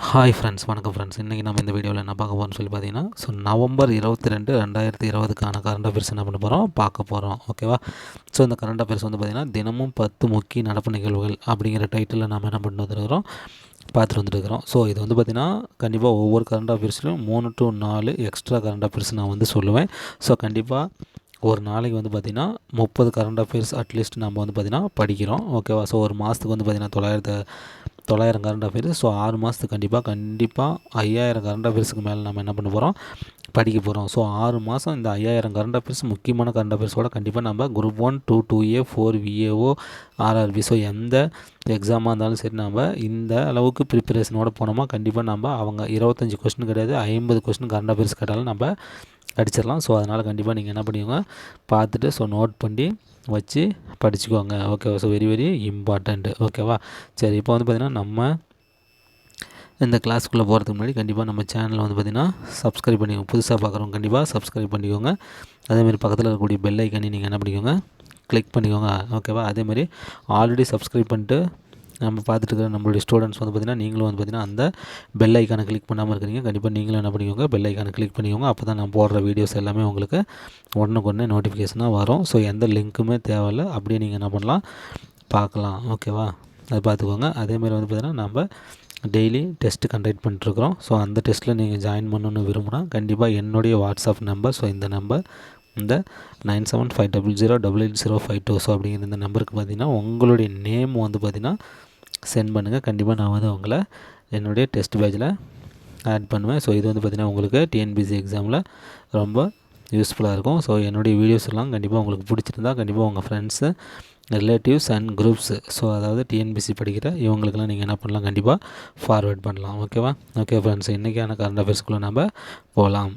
Hi friends வணக்கம் friends இன்றைக்கி நம்ம இந்த வீடியோவில் என்ன பார்க்க போகிறோம்னு சொல்லி பார்த்தீங்கன்னா ஸோ நவம்பர் இருபத்தி ரெண்டு ரெண்டாயிரத்தி இருபதுக்கான கரண்ட் அஃபேர்ஸ் என்ன பண்ண போகிறோம் பார்க்க போகிறோம் ஓகேவா ஸோ இந்த கரண்ட் அஃபேர்ஸ் வந்து பார்த்திங்கன்னா தினமும் பத்து முக்கிய நடப்பு நிகழ்வுகள் அப்படிங்கிற டைட்டிலில் நம்ம என்ன பண்ணிட்டு வந்துருக்கிறோம்? பார்த்துட்டு வந்துருக்கிறோம் ஸோ இது வந்து பார்த்திங்கன்னா கண்டிப்பாக ஒவ்வொரு கரண்ட் அஃபேர்ஸ்லையும் மூணு டு நாலு எக்ஸ்ட்ரா கரண்ட் அஃபேர்ஸ் நான் வந்து சொல்லுவேன். ஸோ கண்டிப்பாக ஒரு நாளைக்கு வந்து பார்த்திங்கன்னா முப்பது கரண்ட் அஃபேர்ஸ் அட்லீஸ்ட் நம்ம வந்து பார்த்திங்கன்னா படிக்கிறோம். ஓகேவா ஸோ ஒரு மாதத்துக்கு வந்து பார்த்திங்கன்னா தொள்ளாயிரத்து தொள்ளாயிரம் கரண்ட் அஃபேர்ஸ் ஸோ ஆறு மாதத்துக்கு கண்டிப்பாக கண்டிப்பாக ஐயாயிரம் கரண்ட் அஃபேர்ஸுக்கு மேலே நம்ம என்ன பண்ண போகிறோம் படிக்க போகிறோம் ஸோ ஆறு மாதம் இந்த ஐயாயிரம் கரண்ட் அஃபேர்ஸ் முக்கியமான கரண்ட் அஃபேர்ஸோட கண்டிப்பாக நம்ம group one two two A four VAO RRB so எந்த எக்ஸாமாக இருந்தாலும் சரி நம்ம இந்த அளவுக்கு ப்ரிப்பரேஷனோட போனோமா கண்டிப்பாக நம்ம அவங்க இருபத்தஞ்சி கொஸ்டின் கிடையாது ஐம்பது கொஸ்டின் கரண்ட் அஃபேர்ஸ் கேட்டாலும் நம்ம அடிச்சிடலாம். ஸோ அதனால் கண்டிப்பாக நீங்கள் என்ன பண்ணுவீங்க பார்த்துட்டு ஸோ நோட் பண்ணி வச்சு படிச்சுக்கோங்க. ஓகேவா ஸோ வெரி வெரி இம்பார்ட்டண்ட்டு ஓகேவா சரி இப்போ வந்து பார்த்திங்கன்னா நம்ம இந்த கிளாஸ்க்குள்ளே போகிறதுக்கு முன்னாடி கண்டிப்பாக நம்ம சேனலில் வந்து பார்த்திங்கன்னா சப்ஸ்கிரைப் பண்ணிக்கோங்க. புதுசாக பார்க்குறவங்க கண்டிப்பாக சப்ஸ்கிரைப் பண்ணிக்கோங்க. அதேமாதிரி பக்கத்தில் இருக்கக்கூடிய பெல் ஐக்கனி நீங்கள் என்ன பண்ணிக்கோங்க கிளிக் பண்ணிக்கோங்க. ஓகேவா அதேமாதிரி ஆல்ரெடி சப்ஸ்கிரைப் பண்ணிட்டு நம்ம பார்த்துட்டு இருக்கிற நம்மளுடைய ஸ்டூடெண்ட்ஸ் வந்து பார்த்திங்கன்னா நீங்களும் வந்து பார்த்திங்கன்னா அந்த பெல் ஐக்கானை கிளிக் பண்ணாமல் இருக்கிறீங்க. கண்டிப்பாக நீங்களும் என்ன பண்ணிக்கோங்க பெல் ஐக்கானை கிளிக் பண்ணிக்கோங்க. அப்போ தான் நான் போடுற வீடியோஸ் எல்லாமே உங்களுக்கு உடனுக்கு உடனே நோட்டிஃபிகேஷனாக வரும். ஸோ எந்த லிங்க்குமே தேவையில்ல. அப்படியே நீங்கள் என்ன பண்ணலாம் பார்க்கலாம். ஓகேவா அது பார்த்துக்கோங்க. அதேமாதிரி வந்து பார்த்திங்கன்னா நம்ம டெய்லி டெஸ்ட்டு கண்டக்ட் பண்ணிட்டுருக்குறோம். ஸோ அந்த டெஸ்ட்டில் நீங்கள் ஜாயின் பண்ணணுன்னு விரும்புனா கண்டிப்பாக என்னுடைய வாட்ஸ்அப் நம்பர் ஸோ இந்த நம்பர் இந்த nine seven five double zero double eight zero five two so அப்படிங்கிற இந்த நம்பருக்கு பார்த்தீங்கன்னா உங்களுடைய நேம் வந்து பார்த்திங்கன்னா சென்ட் பண்ணுங்கள் கண்டிப்பாக நான் வந்து உங்களை என்னுடைய டெஸ்ட் பேஜில் ஆட் பண்ணுவேன். ஸோ இது வந்து பார்த்திங்கன்னா உங்களுக்கு டிஎன்பிசி எக்ஸாமில் ரொம்ப யூஸ்ஃபுல்லாக இருக்கும். ஸோ என்னுடைய வீடியோஸ் எல்லாம் கண்டிப்பாக உங்களுக்கு பிடிச்சிருந்தா கண்டிப்பாக உங்கள் friends relatives and groups so அதாவது டிஎன்பிசி படிக்கிற இவங்களுக்கெல்லாம் நீங்கள் என்ன பண்ணலாம்? கண்டிப்பாக ஃபார்வேர்ட் பண்ணலாம். ஓகேவா ஓகே ஃப்ரெண்ட்ஸ் இன்றைக்கான கரண்ட் அஃபேர்ஸ்க்குள்ளே நம்ம போகலாம்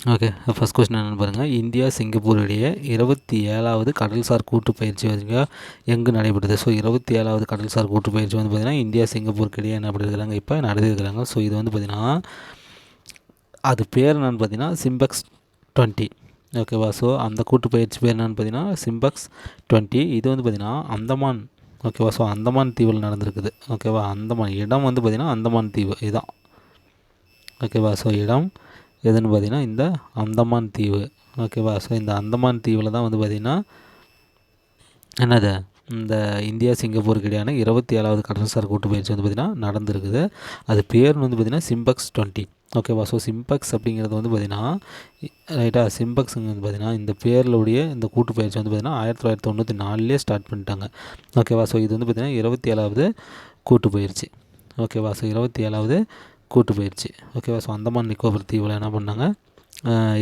ஓகே ஃபஸ்ட் கொஸ்டின் என்னென்னு பாருங்கள் இந்தியா சிங்கப்பூர் இடையே இருபத்தி ஏழாவது கடல்சார் கூட்டு பயிற்சி வந்து எங்கு நடைபெறுது ஸோ இருபத்தி ஏழாவது கடல்சார் கூட்டு பயிற்சி வந்து பார்த்திங்கன்னா இந்தியா சிங்கப்பூருக்கு இடையே என்ன பண்ணியிருக்கிறாங்க இப்போ நடத்திருக்கிறாங்க ஸோ இது வந்து பார்த்திங்கன்னா அது பேர் என்னென்னு பார்த்தீங்கன்னா சிம்பெக்ஸ் டுவெண்ட்டி ஓகேவா ஸோ அந்த கூட்டு பயிற்சி பேர் என்னென்னு பார்த்தீங்கன்னா சிம்பக்ஸ் டுவெண்ட்டி இது வந்து பார்த்திங்கன்னா அந்தமான். ஓகேவா ஸோ அந்தமான் தீவில் நடந்திருக்குது. ஓகேவா அந்தமான் இடம் வந்து பார்த்திங்கன்னா அந்தமான் தீவு. இதுதான். ஓகேவா ஸோ இடம் எதுன்னு பார்த்திங்கன்னா இந்த அந்தமான் தீவு. ஓகேவா ஸோ இந்த அந்தமான் தீவில் தான் வந்து பார்த்திங்கன்னா என்னது? இந்த இந்தியா சிங்கப்பூருக்கு இடையான இருபத்தி ஏழாவது கடல்சார் கூட்டு பயிற்சி வந்து பார்த்திங்கன்னா நடந்திருக்குது. அது பேர் வந்து பார்த்திங்கன்னா சிம்பக்ஸ் டுவெண்ட்டி ஓகேவா ஸோ சிம்பக்ஸ் அப்படிங்கிறது வந்து பார்த்திங்கன்னா ரைட்டா சிம்பக்ஸுங்க வந்து பார்த்திங்கன்னா இந்த பேர்லுடைய இந்த கூட்டு பயிற்சி வந்து பார்த்திங்கன்னா ஆயிரத்தி தொள்ளாயிரத்தி தொண்ணூற்றி நாலுலேயே ஸ்டார்ட் பண்ணிட்டாங்க. ஓகேவா ஸோ இது வந்து பார்த்திங்கன்னா இருபத்தி ஏழாவது கூட்டு பயிற்சி. ஓகேவா ஸோ இருபத்தி ஏழாவது கூட்டு போயிடுச்சு ஓகேவா ஸோ அந்தமான் நிக்கோபர் தீவில் என்ன பண்ணாங்க?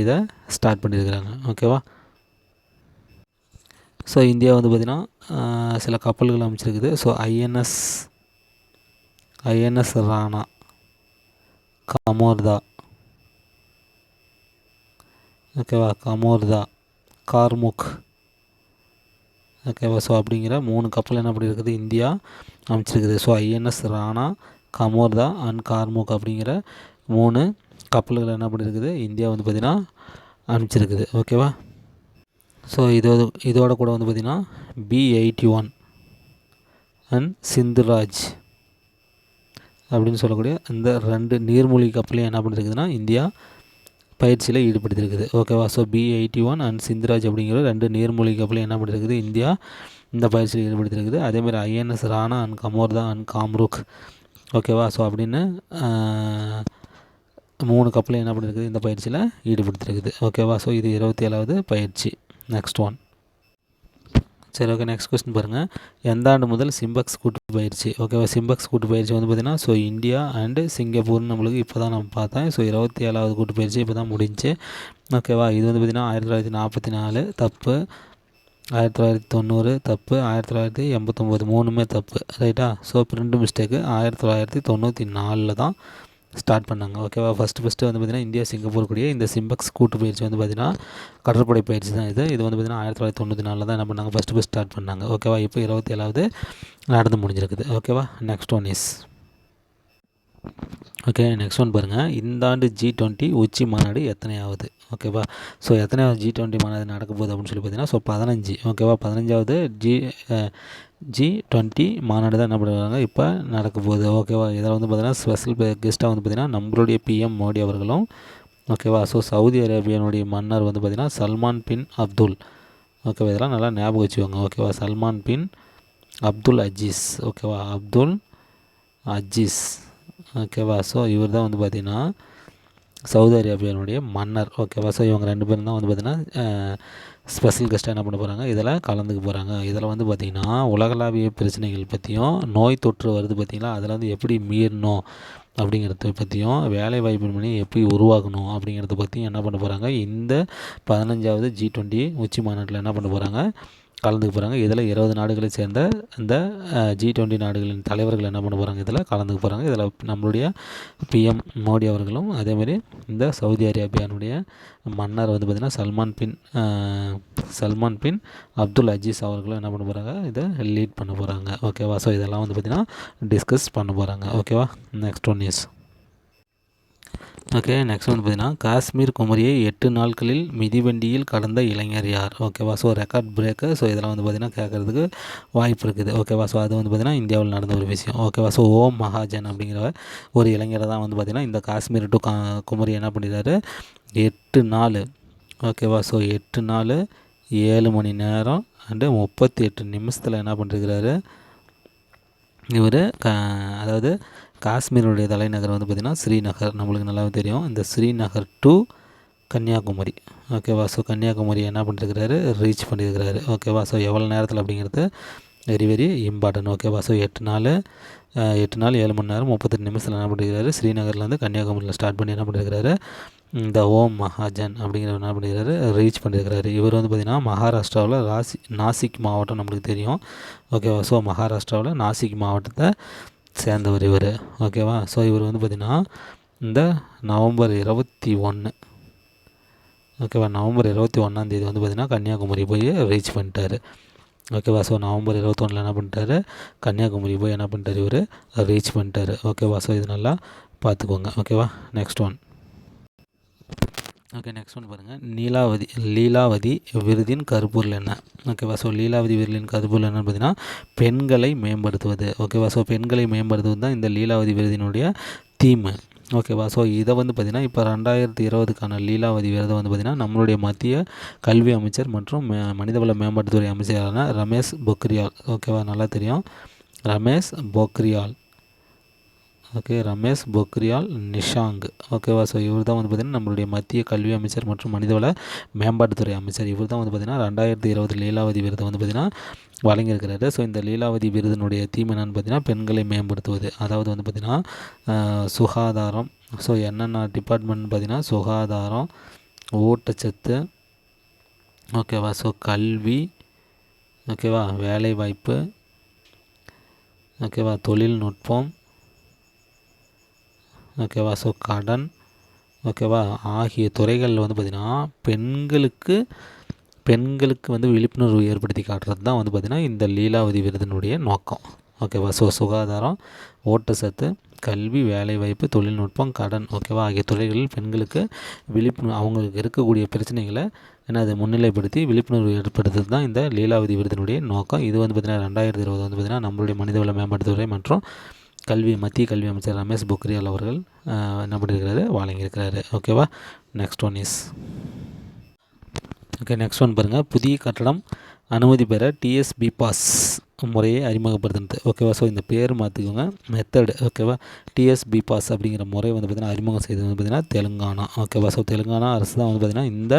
இதை ஸ்டார்ட் பண்ணியிருக்கிறாங்க. ஓகேவா ஸோ இந்தியா வந்து பார்த்திங்கன்னா சில கப்பல்கள் அமைச்சிருக்குது. So INS INS Rana Kamorta. ஓகேவா கமோர்தா கார்முக். ஓகேவா ஸோ அப்படிங்கிற மூணு கப்பல் என்ன பண்ணியிருக்குது? India அமைச்சிருக்குது. So INS Rana Kamorta and Karmuk அப்படிங்கிற மூணு கப்பல்கள் என்ன பண்ணியிருக்குது இந்தியா வந்து பார்த்திங்கன்னா அனுப்பிச்சிருக்குது. ஓகேவா ஸோ இதோட இதோட கூட வந்து பார்த்திங்கன்னா P eighty one and Sindhuraj அப்படின்னு சொல்லக்கூடிய இந்த ரெண்டு நீர்மூழ்கி கப்பலையும் என்ன பண்ணியிருக்குதுன்னா இந்தியா பயிற்சியில் ஈடுபடுத்திருக்குது. ஓகேவா so P eighty one and Sindhuraj அப்படிங்கிற ரெண்டு நீர்மூழ்கி கப்பலையும் என்ன பண்ணியிருக்குது இந்தியா இந்த பயிற்சியில் ஈடுபடுத்திருக்குது. அதேமாதிரி INS Rana and Kamorta and Karmuk ஓகேவா? ஸோ அப்படின்னு மூணு கப்பலையும் என்ன பண்ணியிருக்குது இந்த பயிற்சியில் ஈடுபடுத்திருக்குது. ஓகேவா? ஸோ இது இருபத்தி ஏழாவது பயிற்சி. நெக்ஸ்ட் ஒன் சரி ஓகே நெக்ஸ்ட் கொஸ்டின் பாருங்கள் எந்த ஆண்டு முதல் சிம்பக்ஸ் கூட்டு பயிற்சி? ஓகேவா? சிம்பக்ஸ் கூட்டு பயிற்சி வந்து பார்த்திங்கன்னா ஸோ இந்தியா அண்டு சிங்கப்பூர்னு நம்மளுக்கு இப்போ தான் நம்ம பார்த்தேன். ஸோ இருபத்தி ஏழாவது கூட்டு பயிற்சி இப்போ தான் முடிஞ்சு. ஓகேவா? இது வந்து பார்த்திங்கன்னா ஆயிரத்தி தொள்ளாயிரத்தி நாற்பத்தி நாலு தப்பு. ஆயிரத்தி தொள்ளாயிரத்தி தொண்ணூறு தப்பு ஆயிரத்தி தொள்ளாயிரத்தி எண்பத்தொம்போது மூணுமே தப்பு. ரைட்டா ஸோ இப்போ மிஸ்டேக்கு ஆயிரத்தி தொள்ளாயிரத்தி தொண்ணூற்றி நாலில் தான் ஸ்டார்ட் பண்ணாங்க. ஓகேவா ஃபஸ்ட்டு ஃபஸ்ட்டு வந்து பார்த்திங்கன்னா இந்தியா சிங்கப்பூர் கூடிய இந்த சிம்பக்ஸ் கூட்டு பயிற்சி வந்து பார்த்திங்கன்னா கடற்படை பயிற்சி தான் இது. இது வந்து பார்த்திங்கன்னா ஆயிரத்தி தொள்ளாயிரத்தி தொண்ணூற்றி நாலில் தான் என்ன பண்ணாங்க? ஃபஸ்ட்டு ஃபஸ்ட் ஸ்டார்ட் பண்ணாங்க. ஓகேவா இப்போ இருபத்தி ஏழாவது நடந்து முடிஞ்சிருக்குது. ஓகேவா next one is okay next one பாருங்கள் இந்த ஆண்டு ஜி டுவெண்ட்டி உச்சி மாநாடு எத்தனையாவது? ஓகேவா ஸோ எத்தனையாவது ஜி டுவெண்ட்டி மாநாடு நடக்க போகுது அப்படின்னு சொல்லி பார்த்தீங்கன்னா ஸோ பதினஞ்சு. ஓகேவா பதினஞ்சாவது ஜி ஜி டுவெண்ட்டி மாநாடு தான் என்ன பண்ணுறாங்க இப்போ நடக்க போகுது. ஓகேவா இதில் வந்து பார்த்தீங்கன்னா ஸ்பெஷல் கெஸ்ட்டாக வந்து பார்த்திங்கன்னா நம்மளுடைய பிஎம் மோடி அவர்களும் ஓகேவா ஸோ சவுதி அரேபியனுடைய மன்னர் வந்து பார்த்திங்கன்னா சல்மான் பின் அப்துல். ஓகேவா இதெல்லாம் நல்லா ஞாபகம் வச்சுக்கோங்க. ஓகேவா சல்மான் பின் அப்துல் அஜீஸ். ஓகேவா அப்துல் அஜீஸ். ஓகேவா ஸோ இவர் தான் வந்து பார்த்திங்கன்னா சவுதி அரேபியானுடைய மன்னர். ஓகேவா ஸோ இவங்க ரெண்டு பேரும் தான் வந்து பார்த்திங்கன்னா ஸ்பெஷல் கெஸ்ட்டாக என்ன பண்ண போகிறாங்க இதில் கலந்துக்க போகிறாங்க இதில் வந்து பார்த்திங்கன்னா உலகளாவிய பிரச்சனைகள் பற்றியும் நோய் தொற்று வருது பார்த்திங்களா அதில் வந்து எப்படி மீறணும் அப்படிங்கிறத பற்றியும் வேலை வாய்ப்பு பண்ணி எப்படி உருவாக்கணும் அப்படிங்கிறத பற்றியும் என்ன பண்ண போகிறாங்க இந்த பதினஞ்சாவது ஜி டுவெண்ட்டி உச்சி மாநாட்டில் என்ன பண்ண போகிறாங்க கலந்துக்க போகிறாங்க இதில் இருபது நாடுகளை சேர்ந்த இந்த ஜி டுவெண்ட்டி நாடுகளின் தலைவர்கள் என்ன பண்ண போகிறாங்க இதில் கலந்துக்க போகிறாங்க இதில் நம்மளுடைய பிஎம் மோடி அவர்களும் அதேமாதிரி இந்த சவுதி அரேபியானுடைய மன்னர் வந்து பார்த்திங்கன்னா சல்மான் பின் சல்மான் பின் அப்துல் அஜீஸ் அவர்களும் என்ன பண்ண போகிறாங்க இதை லீட் பண்ண போகிறாங்க ஓகேவா ஸோ இதெல்லாம் வந்து பார்த்திங்கன்னா டிஸ்கஸ் பண்ண போகிறாங்க ஓகேவா next one is okay next வந்து பார்த்தீங்கன்னா காஷ்மீர் குமரியை எட்டு நாட்களில் மிதிவண்டியில் கடந்த இளைஞர் யார்? ஓகேவா ஸோ ரெக்கார்ட் பிரேக்கு ஸோ இதெல்லாம் வந்து பார்த்திங்கன்னா கேட்குறதுக்கு வாய்ப்பு இருக்குது. ஓகேவா ஸோ அது வந்து பார்த்திங்கன்னா இந்தியாவில் நடந்த ஒரு விஷயம். ஓகேவா ஸோ ஓம் மகாஜன் அப்படிங்கிற ஒரு இளைஞரை தான் வந்து பார்த்திங்கன்னா இந்த காஷ்மீர் டு கா குமரி என்ன பண்ணிடுறாரு எட்டு நாள். ஓகேவா ஸோ எட்டு நாள் ஏழு மணி நேரம் அண்டு முப்பத்தி எட்டு நிமிஷத்தில் என்ன பண்ணிருக்கிறாரு? இவர் க அதாவது காஷ்மீருடைய தலைநகர் வந்து பார்த்திங்கன்னா ஸ்ரீநகர். நம்மளுக்கு நல்லாவே தெரியும். இந்த ஸ்ரீநகர் டு கன்னியாகுமரி. ஓகேவா ஸோ கன்னியாகுமரி என்ன பண்ணிருக்கிறாரு? ரீச் பண்ணியிருக்கிறாரு ஓகேவா ஸோ எவ்வளோ நேரத்தில் அப்படிங்கிறது வெரி வெரி இம்பார்ட்டன்ட் ஓகேவா ஸோ எட்டு நாள் எட்டு நாள் ஏழு மணி நேரம் முப்பத்தெட்டு நிமிஷத்தில் என்ன பண்ணியிருக்காரு ஸ்ரீநகர்லேருந்து கன்னியாகுமரியில் ஸ்டார்ட் பண்ணி என்ன பண்ணியிருக்கிறாரு இந்த ஓம் மகாஜன் அப்படிங்கிற என்ன பண்ணியிருக்காரு ரீச் பண்ணியிருக்கிறாரு இவர் வந்து பார்த்திங்கன்னா மகாராஷ்டிராவில் ராசி நாசிக் மாவட்டம் நம்மளுக்கு தெரியும். ஓகேவா ஸோ மகாராஷ்டிராவில் நாசிக் மாவட்டத்தை சேர்ந்தவர் இவர். ஓகேவா ஸோ இவர் வந்து பார்த்திங்கன்னா இந்த நவம்பர் இருபத்தி ஒன்று ஓகேவா நவம்பர் இருபத்தி ஒன்றாந்தேதி வந்து பார்த்திங்கன்னா கன்னியாகுமரி போய் ரீச் பண்ணிட்டார். ஓகேவா ஸோ நவம்பர் இருபத்தொன்னில் என்ன பண்ணிட்டாரு? கன்னியாகுமரி போய் என்ன பண்ணிட்டார் இவர்? ரீச் பண்ணிட்டார். ஓகேவா ஸோ இது நல்லா பார்த்துக்கோங்க ஓகேவா next one okay next one பாருங்கள் நீலாவதி லீலாவதி விருதின் கருப்பொருள் என்ன? ஓகேவா ஸோ லீலாவதி விருதின் கருப்பொருள் என்னன்னு பார்த்தீங்கன்னா பெண்களை மேம்படுத்துவது. ஓகேவா ஸோ பெண்களை மேம்படுத்துவது தான் இந்த லீலாவதி விருதினுடைய தீம் ஓகேவா ஸோ இதை வந்து பார்த்திங்கன்னா இப்போ ரெண்டாயிரத்தி இருபதுக்கான லீலாவதி விருதை வந்து பார்த்திங்கன்னா நம்மளுடைய மத்திய கல்வி அமைச்சர் மற்றும் மனிதவள மேம்பாட்டுத்துறை அமைச்சரான ரமேஷ் பொக்ரியால். ஓகேவா நல்லா தெரியும். ரமேஷ் பொக்ரியால். ஓகே ரமேஷ் பொக்ரியால் நிஷாங் ஓகேவா? ஸோ இவர் தான் வந்து பார்த்திங்கன்னா நம்மளுடைய மத்திய கல்வி அமைச்சர் மற்றும் மனிதவள மேம்பாட்டுத்துறை அமைச்சர். இவர் தான் வந்து பார்த்திங்கன்னா ரெண்டாயிரத்தி இருபது லீலாவதி விருது வந்து பார்த்திங்கன்னா வழங்கியிருக்கிறாரு. ஸோ இந்த லீலாவதி விருதினுடைய தீம் என்னென்னு பார்த்தீங்கன்னா பெண்களை மேம்படுத்துவது. அதாவது வந்து பார்த்திங்கன்னா சுகாதாரம். ஸோ என்னென்ன டிபார்ட்மெண்ட் பார்த்திங்கன்னா சுகாதாரம் ஊட்டச்சத்து ஓகேவா? ஸோ கல்வி ஓகேவா? வேலைவாய்ப்பு ஓகேவா? தொழில்நுட்பம் ஓகேவா? ஸோ கடன் ஓகேவா? ஆகிய துறைகளில் வந்து பார்த்திங்கன்னா பெண்களுக்கு பெண்களுக்கு வந்து விழிப்புணர்வு ஏற்படுத்தி காட்டுறது தான் வந்து பார்த்திங்கன்னா இந்த லீலாவதி விருதினுடைய நோக்கம். ஓகேவா? ஸோ சுகாதாரம் ஓட்டச்சத்து கல்வி வேலைவாய்ப்பு தொழில்நுட்பம் கடன் ஓகேவா? ஆகிய துறைகளில் பெண்களுக்கு விழிப்புணர்வு அவங்களுக்கு இருக்கக்கூடிய பிரச்சனைகளை என்ன அதை முன்னிலைப்படுத்தி விழிப்புணர்வு ஏற்படுத்துறது தான் இந்த லீலாவதி விருதினுடைய நோக்கம். இது வந்து பார்த்திங்கன்னா ரெண்டாயிரத்தி இருபது வந்து பார்த்திங்கன்னா நம்மளுடைய மனிதவள மேம்பாட்டுத்துறை மற்றும் கல்வி மத்திய கல்வி அமைச்சர் ரமேஷ் பொக்ரியால் அவர்கள் என்ன பண்ணியிருக்கிறாரு வழங்கியிருக்கிறாரு. ஓகேவா next one is okay next one பாருங்கள் புதிய கட்டடம் அனுமதி பெற டிஎஸ்பி பாஸ் முறையை அறிமுகப்படுத்துனது. ஓகேவா ஸோ இந்த பேர் மாற்றிக்கோங்க மெத்தடு ஓகேவா டிஎஸ்பி பாஸ் அப்படிங்கிற முறை வந்து பார்த்திங்கன்னா அறிமுகம் செய்தது வந்து பார்த்திங்கன்னா தெலுங்கானா. ஓகேவா ஸோ தெலுங்கானா அரசு தான் வந்து பார்த்திங்கன்னா இந்த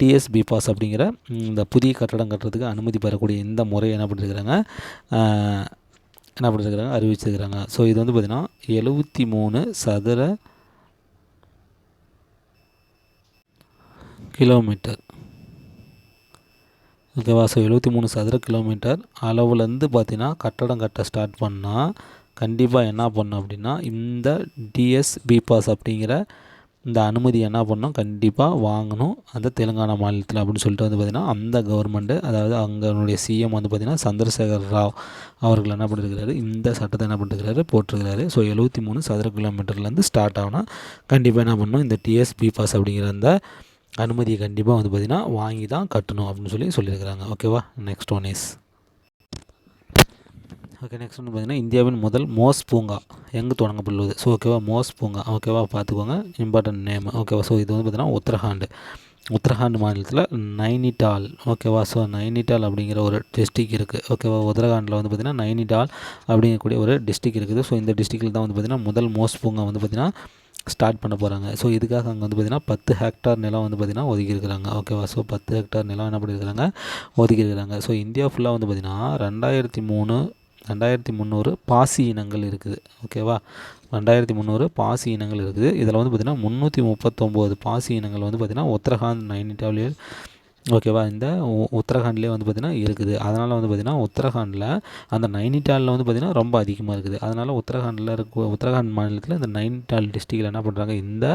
டிஎஸ்பி பாஸ் அப்படிங்கிற இந்த புதிய கட்டடம் கட்டுறதுக்கு அனுமதி பெறக்கூடிய இந்த முறையை என்ன பண்ணியிருக்கிறாங்க என்ன பண்ணிருக்கிறாங்க அறிவிச்சிருக்கிறாங்க. ஸோ இது வந்து பார்த்திங்கன்னா எழுபத்தி மூணு சதுர கிலோமீட்டர். ஓகேவா? ஸோ எழுபத்தி மூணு சதுர கிலோமீட்டர். அளவுலேருந்து பார்த்தீங்கன்னா கட்டடம் கட்ட ஸ்டார்ட் பண்ணால் கண்டிப்பாக என்ன பண்ணும் அப்படின்னா இந்த டிஎஸ் பிபாஸ் அப்படிங்கிற இந்த அனுமதி என்ன பண்ணணும்? கண்டிப்பாக வாங்கணும். அந்த தெலுங்கானா மாநிலத்தில் அப்படின்னு சொல்லிட்டு வந்து பார்த்திங்கன்னா அந்த கவர்மெண்ட்டு அதாவது அங்கனுடைய சிஎம் வந்து பார்த்திங்கன்னா சந்திரசேகர் ராவ் அவர்கள் என்ன பண்ணிருக்கிறாரு? இந்த சட்டத்தை என்ன பண்ணிருக்கிறாரு? போட்டிருக்கிறாரு. ஸோ எழுபத்தி மூணு சதுர கிலோமீட்டர்லேருந்து ஸ்டார்ட் ஆகணும் கண்டிப்பாக என்ன பண்ணணும்? இந்த டிஎஸ்பி பாஸ் அப்படிங்கிற அந்த அனுமதியை கண்டிப்பாக வந்து பார்த்திங்கன்னா வாங்கி தான் கட்டணும் அப்படின்னு சொல்லி சொல்லியிருக்கிறாங்க. ஓகேவா next one is okay next வந்து பார்த்திங்கன்னா இந்தியாவின் முதல் மோஸ் பூங்கா. எங்கே தொடங்கப்பட்டுள்ளது? ஸோ ஓகேவா மோஸ் பூங்கா. ஓகேவா பார்த்துக்கோங்க இம்பார்ட்டன்ட் நேம் ஓகேவா ஸோ இது வந்து பார்த்திங்கன்னா உத்தரகாண்ட். உத்தரகாண்ட் மாநிலத்தில் நைனிடால். ஓகேவா ஸோ நைனிடால் அப்படிங்கிற ஒரு டிஸ்ட்ரிக் இருக்குது ஓகேவா உத்தரகாண்டில் வந்து பார்த்திங்கன்னா நைனிடால் அப்படிங்கக்கூடிய ஒரு டிஸ்ட்ரிக் இருக்குது. ஸோ இந்த டிஸ்ட்ரிக்டில் தான் வந்து பார்த்திங்கன்னா முதல் மோஸ் பூங்கா வந்து பார்த்திங்கன்னா ஸ்டார்ட் பண்ண போகிறாங்க ஸோ இதுக்காக அங்கே வந்து பார்த்திங்கன்னா பத்து ஹெக்டார் நிலம் வந்து பார்த்திங்கன்னா ஒதுக்கியிருக்கிறாங்க ஓகேவா ஸோ பத்து ஹெக்டார் நிலம் என்ன பண்ணியிருக்கிறாங்க ஒதுக்கியிருக்கிறாங்க ஸோ இந்தியா ஃபுல்லாக வந்து பார்த்திங்கன்னா ரெண்டாயிரத்தி மூணு ரெண்டாயிரத்தி முந்நூறு பாசி இனங்கள் இருக்குது. ஓகேவா ரெண்டாயிரத்தி முந்நூறு பாசி இனங்கள் இருக்குது. இதில் வந்து பார்த்திங்கன்னா முந்நூற்றி முப்பத்தொம்போது பாசி இனங்கள் வந்து பார்த்திங்கன்னா உத்தரகாண்ட் நைனிட்டாவிலே ஓகேவா இந்த உத்தரகாண்ட்லேயே வந்து பார்த்திங்கன்னா இருக்குது. அதனால் வந்து பார்த்திங்கன்னா உத்தரகாண்டில் அந்த நைனிட்டாலில் வந்து பார்த்திங்கன்னா ரொம்ப அதிகமாக இருக்குது. அதனால் உத்தரகாண்டில் இருக்க உத்தரகாண்ட் மாநிலத்தில் இந்த நைனிட்டால் டிஸ்ட்ரிக்டில் என்ன பண்ணுறாங்க? இந்த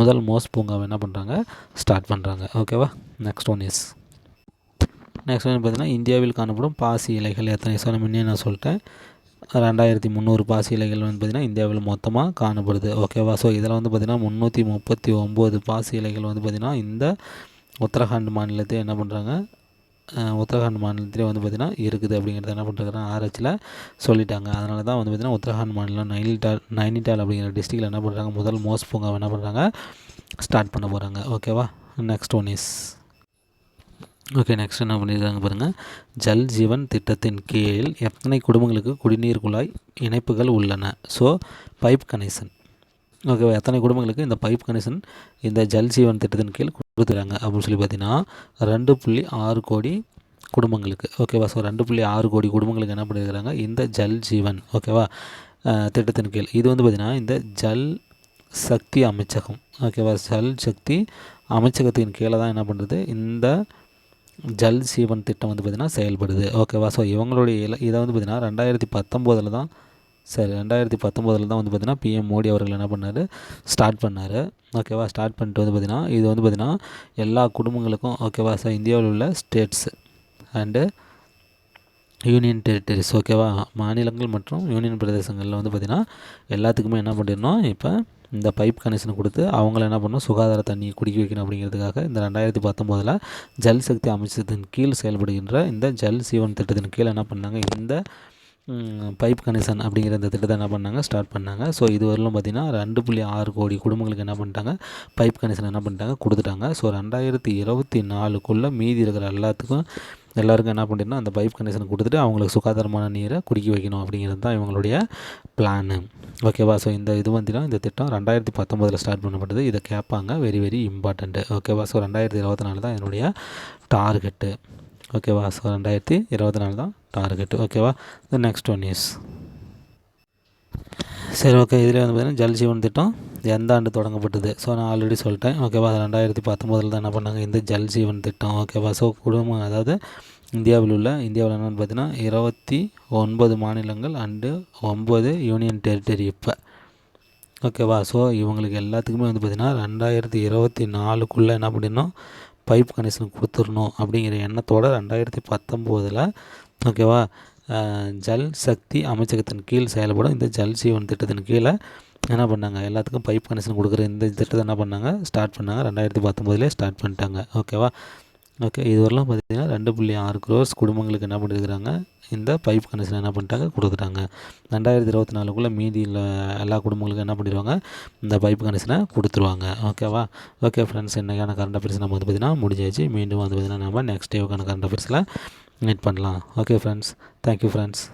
முதல் மோஸ் பூங்காவை என்ன பண்ணுறாங்க? ஸ்டார்ட் பண்ணுறாங்க. ஓகேவா நெக்ஸ்ட் ஒன் இஸ் நெக்ஸ்ட் வந்து பார்த்திங்கன்னா இந்தியாவில் காணப்படும் பாசி இலைகள். எத்தனை ஸோ முன்னே நான் சொல்லிட்டேன். ரெண்டாயிரத்தி முந்நூறு பாசி இலைகள் வந்து பார்த்திங்கன்னா இந்தியாவில் மொத்தமாக காணப்படுது. ஓகேவா ஸோ இதில் வந்து பார்த்திங்கன்னா முந்நூற்றி முப்பத்தி ஒம்பது பாசி இலைகள் வந்து பார்த்திங்கன்னா இந்த உத்தரகாண்ட் மாநிலத்தை என்ன பண்ணுறாங்க உத்தரகாண்ட் மாநிலத்திலே வந்து பார்த்திங்கன்னா இருக்குது அப்படிங்கிறத என்ன பண்ணுறாங்கன்னா ஆராய்ச்சியில் சொல்லிட்டாங்க. அதனால தான் வந்து பார்த்திங்கன்னா உத்தரகாண்ட் மாநிலம் நைனிடால் நைனிடால் அப்படிங்கிற டிஸ்ட்ரிக்டில் என்ன பண்ணுறாங்க முதல் மோஸ் பூங்கா என்ன பண்ணுறாங்க ஸ்டார்ட் பண்ண போகிறாங்க ஓகேவா next one is okay next என்ன பண்ணியிருக்காங்க பாருங்கள் ஜல் ஜீவன் திட்டத்தின் கீழ் எத்தனை குடும்பங்களுக்கு குடிநீர் குழாய் இணைப்புகள் உள்ளன? ஸோ பைப் கனெக்ஷன் ஓகேவா எத்தனை குடும்பங்களுக்கு இந்த பைப் கனெக்ஷன் இந்த ஜல் ஜீவன் திட்டத்தின் கீழ் கொடுத்துறாங்க அப்படின்னு சொல்லி பார்த்தீங்கன்னா ரெண்டு புள்ளி ஆறு கோடி குடும்பங்களுக்கு. ஓகேவா ஸோ ரெண்டு புள்ளி ஆறு கோடி குடும்பங்களுக்கு என்ன பண்ணியிருக்கிறாங்க இந்த ஜல் ஜீவன் ஓகேவா திட்டத்தின் கீழ். இது வந்து பார்த்திங்கன்னா இந்த ஜல் சக்தி அமைச்சகம். ஓகேவா ஜல் சக்தி அமைச்சகத்தின் கீழே தான் என்ன பண்ணுறது இந்த ஜல் சீவன் திட்டம் வந்து பார்த்திங்கன்னா செயல்படுது. ஓகேவா ஸோ இவங்களுடைய இல இதை வந்து பார்த்திங்கன்னா ரெண்டாயிரத்தி பத்தொம்போதில் தான் சரி ரெண்டாயிரத்தி பத்தொம்போதில் தான் வந்து பார்த்திங்கன்னா பிஎம் மோடி அவர்கள் என்ன பண்ணார்? ஸ்டார்ட் பண்ணார். ஓகேவா ஸ்டார்ட் பண்ணிட்டு வந்து பார்த்திங்கன்னா இது வந்து பார்த்திங்கன்னா எல்லா குடும்பங்களுக்கும் ஓகேவா ஸோ இந்தியாவில் உள்ள ஸ்டேட்ஸ் அண்டு யூனியன் டெரிட்டரிஸ் ஓகேவா? மாநிலங்கள் மற்றும் யூனியன் பிரதேசங்களில் வந்து பார்த்திங்கன்னா எல்லாத்துக்குமே என்ன பண்ணிடணும்? இப்போ இந்த பைப் கனெக்ஷன் கொடுத்து அவங்கள என்ன பண்ணணும்? சுகாதார தண்ணியை குடிக்க வைக்கணும் அப்படிங்கிறதுக்காக இந்த ரெண்டாயிரத்தி பத்தொம்போதில் ஜல் சக்தி அமைச்சகத்தின் கீழ் செயல்படுகின்ற இந்த ஜல் சீவன் திட்டத்தின் கீழே என்ன பண்ணாங்க? இந்த பைப் கனெக்ஷன் அப்படிங்கிற இந்த திட்டத்தை என்ன பண்ணாங்க? ஸ்டார்ட் பண்ணாங்க. ஸோ இதுவரையிலும் பார்த்திங்கன்னா ரெண்டு புள்ளி ஆறு கோடி குடும்பங்களுக்கு என்ன பண்ணிட்டாங்க? பைப் கனெக்ஷன் என்ன பண்ணிட்டாங்க? கொடுத்துட்டாங்க. ஸோ ரெண்டாயிரத்தி இருபத்தி நாலுக்குள்ளே மீதி இருக்கிற எல்லாத்துக்கும் எல்லாருக்கும் என்ன பண்ணிடணும் அந்த பைப் கனெக்ஷன் கொடுத்துட்டு அவங்களுக்கு சுகாதாரமான நீரை குடிக்க வைக்கணும் அப்படிங்கிறது தான் இவங்களுடைய பிளானு ஓகேவா ஸோ இந்த இது வந்துனா இந்த திட்டம் ரெண்டாயிரத்தி பத்தொம்போதில் ஸ்டார்ட் பண்ணப்பட்டது. இதை கேட்பாங்க. வெரி வெரி இம்பார்ட்டண்ட்டு ஓகேவா ஸோ ரெண்டாயிரத்தி இருபத்தி நாலு தான் என்னுடைய டார்கெட்டு ஓகேவா ஸோ ரெண்டாயிரத்தி இருபத்தி நாலு தான் டார்கெட்டு ஓகேவா த நெக்ஸ்ட் ஒன் இஸ் சரி ஓகே இதில் வந்து பார்த்திங்கன்னா ஜல் ஜீவன் திட்டம். எந்த ஆண்டு தொடங்கப்பட்டது? ஸோ நான் ஆல்ரெடி சொல்லிட்டேன். ஓகேவா? ரெண்டாயிரத்தி பத்தொம்போதில் தான் என்ன பண்ணாங்க? இந்த ஜல் ஜீவன் திட்டம். ஓகேவா? ஸோ குடும்பம் அதாவது இந்தியாவில் உள்ள இந்தியாவில் என்னென்னு பார்த்தீங்கன்னா இருபத்தி ஒன்பது மாநிலங்கள் அண்டு ஒம்பது யூனியன் டெரிட்டரி இப்போ. ஓகேவா? ஸோ இவங்களுக்கு எல்லாத்துக்குமே வந்து பார்த்திங்கன்னா ரெண்டாயிரத்தி இருபத்தி நாலுக்குள்ளே என்ன பண்ணிடணும்? பைப் கனெக்ஷன் கொடுத்துடணும் அப்படிங்கிற எண்ணத்தோடு ரெண்டாயிரத்தி பத்தொம்போதில் ஓகேவா? ஜல் சக்தி அமைச்சகத்தின் கீழ் செயல்படும் இந்த ஜல் ஜீவன் திட்டத்தின் கீழே என்ன பண்ணாங்க? எல்லாத்துக்கும் பைப் கனெக்ஷன் கொடுக்குற இந்த திட்டத்தை என்ன பண்ணாங்க? ஸ்டார்ட் பண்ணாங்க. ரெண்டாயிரத்தி பத்தொம்போதுலேயே ஸ்டார்ட் பண்ணிட்டாங்க. ஓகேவா ஓகே இதுவரெல்லாம் பார்த்திங்கன்னா பார்த்தீங்கன்னா ரெண்டு புள்ளி ஆறு க்ரோர்ஸ் குடும்பங்களுக்கு என்ன பண்ணியிருக்கிறாங்க இந்த பைப் கனெக்ஷன் என்ன பண்ணிட்டாங்க? கொடுக்குறாங்க ரெண்டாயிரத்தி இருபத்தி நாலுக்குள்ளே மீதியில் எல்லா குடும்பங்களுக்கும் என்ன பண்ணிடுவாங்க? இந்த பைப் கனெக்ஷனை கொடுத்துருவாங்க. ஓகேவா ஓகே ஃப்ரெண்ட்ஸ் என்னைக்கான கரண்ட் அஃபேர்ஸ் நம்ம வந்து பார்த்திங்கன்னா முடிஞ்சாச்சு. மீண்டும் வந்து பார்த்திங்கன்னா நம்ம நெக்ஸ்ட் டேவுக்கான கரண்ட் அஃபேர்ஸில் மீட் பண்ணலாம். Okay friends thank you friends